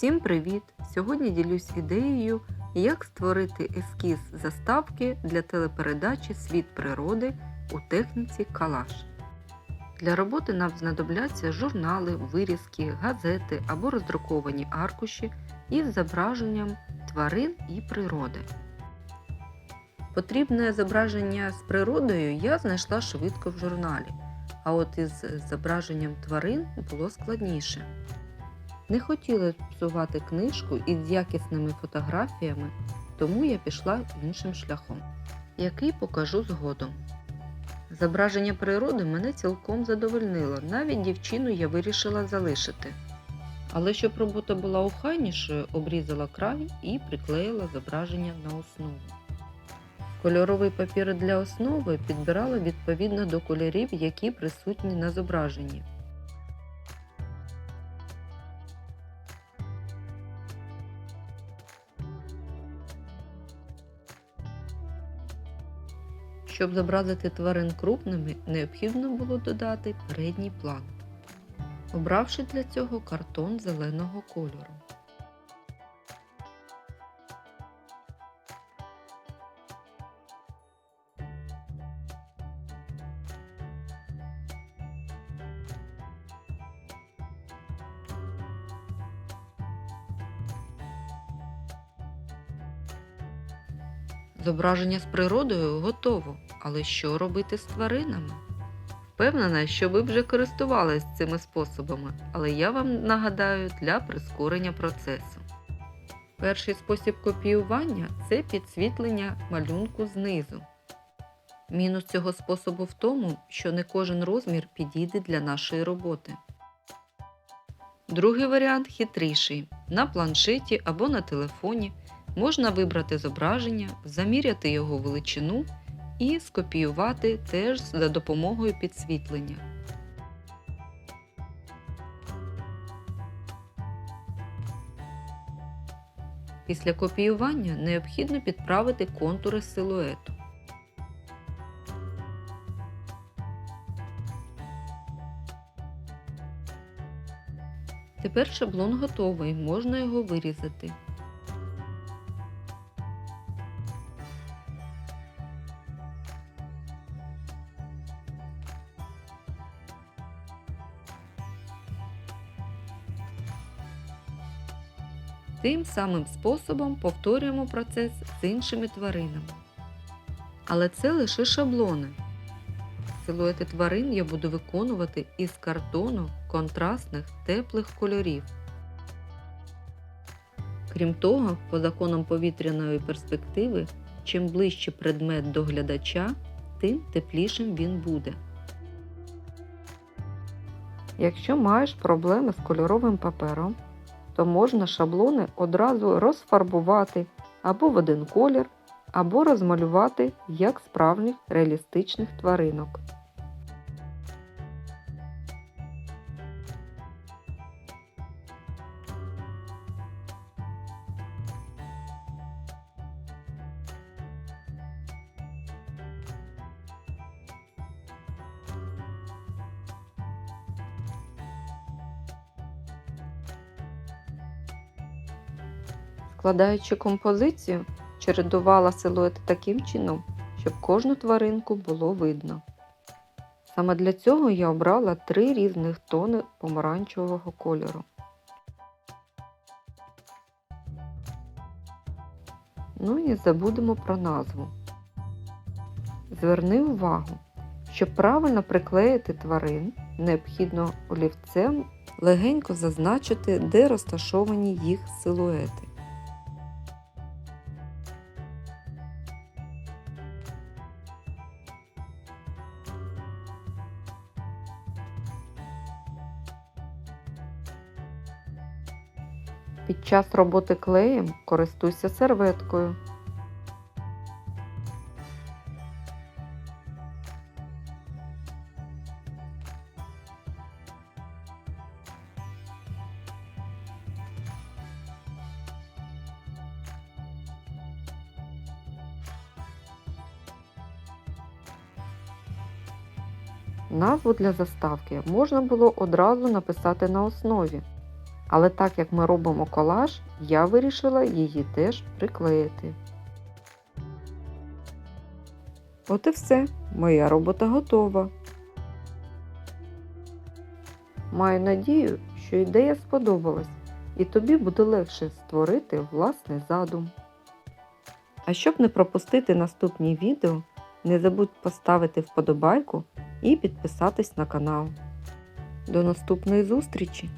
Всім привіт! Сьогодні ділюсь ідеєю, як створити ескіз заставки для телепередачі Світ природи у техніці Калаш. Для роботи нам знадобляться журнали, вирізки, газети або роздруковані аркуші із зображенням тварин і природи. Потрібне зображення з природою я знайшла швидко в журналі, а от із зображенням тварин було складніше. Не хотіла псувати книжку із якісними фотографіями, тому я пішла іншим шляхом, який покажу згодом. Зображення природи мене цілком задовольнило, навіть дівчину я вирішила залишити. Але щоб робота була охайнішою, обрізала край і приклеїла зображення на основу. Кольоровий папір для основи підбирала відповідно до кольорів, які присутні на зображенні. Щоб зобразити тварин крупними, необхідно було додати передній план, обравши для цього картон зеленого кольору. Зображення з природою готово, але що робити з тваринами? Впевнена, що ви вже користувались цими способами, але я вам нагадаю для прискорення процесу. Перший спосіб копіювання це підсвітлення малюнку знизу. Мінус цього способу в тому, що не кожен розмір підійде для нашої роботи. Другий варіант хитріший. На планшеті або на телефоні можна вибрати зображення, заміряти його величину і скопіювати теж за допомогою підсвітлення. Після копіювання необхідно підправити контури силуету. Тепер шаблон готовий, можна його вирізати. Тим самим способом повторюємо процес з іншими тваринами. Але це лише шаблони. Силуети тварин я буду виконувати із картону контрастних теплих кольорів. Крім того, по законам повітряної перспективи, чим ближче предмет до глядача, тим теплішим він буде. Якщо маєш проблеми з кольоровим папером, то можна шаблони одразу розфарбувати або в один колір, або розмалювати як справжніх реалістичних тваринок. Складаючи композицію, чередувала силуети таким чином, щоб кожну тваринку було видно. Саме для цього я обрала три різних тони помаранчевого кольору. Ну і забудемо про назву. Зверни увагу, щоб правильно приклеїти тварин, необхідно олівцем легенько зазначити, де розташовані їх силуети. Під час роботи клеєм користуйся серветкою. Назву для заставки можна було одразу написати на основі, Але так як ми робимо колаж, я вирішила її теж приклеїти. От і все, моя робота готова. Маю надію, що ідея сподобалась, і тобі буде легше створити власний задум. А щоб не пропустити наступні відео, не забудь поставити вподобайку і підписатись на канал. До наступної зустрічі!